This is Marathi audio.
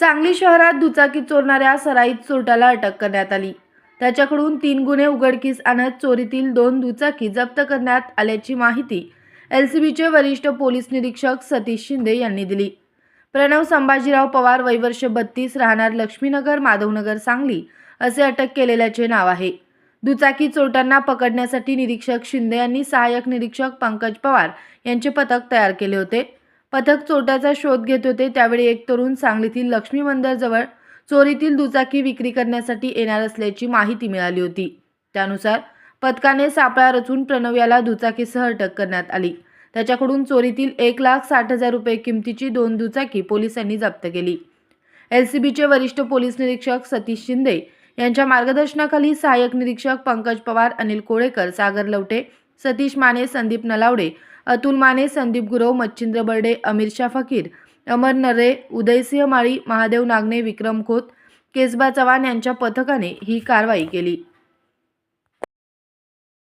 सांगली शहरात दुचाकी चोरणाऱ्या सराईत चोरट्याला अटक करण्यात आली. त्याच्याकडून तीन गुन्हे उघडकीस आणत चोरीतील दोन दुचाकी जप्त करण्यात आल्याची माहिती एलसीबीचे वरिष्ठ पोलीस निरीक्षक सतीश शिंदे यांनी दिली. प्रणव संभाजीराव पवार वैवर्ष बत्तीस राहणार लक्ष्मीनगर माधवनगर सांगली असे अटक केलेल्याचे नाव आहे. दुचाकी चोरट्यांना पकडण्यासाठी निरीक्षक शिंदे यांनी सहाय्यक निरीक्षक पंकज पवार यांचे पथक तयार केले होते. पथक चोरट्याचा शोध घेत होते. त्यावेळी एक तरुण सांगलीतील लक्ष्मी मंदिरजवळ चोरीतील दुचाकी विक्री करण्यासाठी येणार असल्याची माहिती मिळाली होती. त्यानुसार पथकाने सापळा रचून प्रणव याला दुचाकीसह अटक करण्यात आली. त्याच्याकडून चोरीतील एक लाख साठ हजार रुपये किमतीची दोन दुचाकी पोलिसांनी जप्त केली. एल सी बीचे वरिष्ठ पोलीस निरीक्षक सतीश शिंदे यांच्या मार्गदर्शनाखाली सहाय्यक निरीक्षक पंकज पवार अनिल कोळेकर सागर लवटे सतीश माने संदीप नलावडे अतुल माने संदीप गुरव मच्छिंद्र बर्डे अमीर शाह फकीर अमर नरे उदयसिंह माळी महादेव नागने विक्रम खोत केसबा चव्हाण यांच्या पथकाने ही कारवाई केली.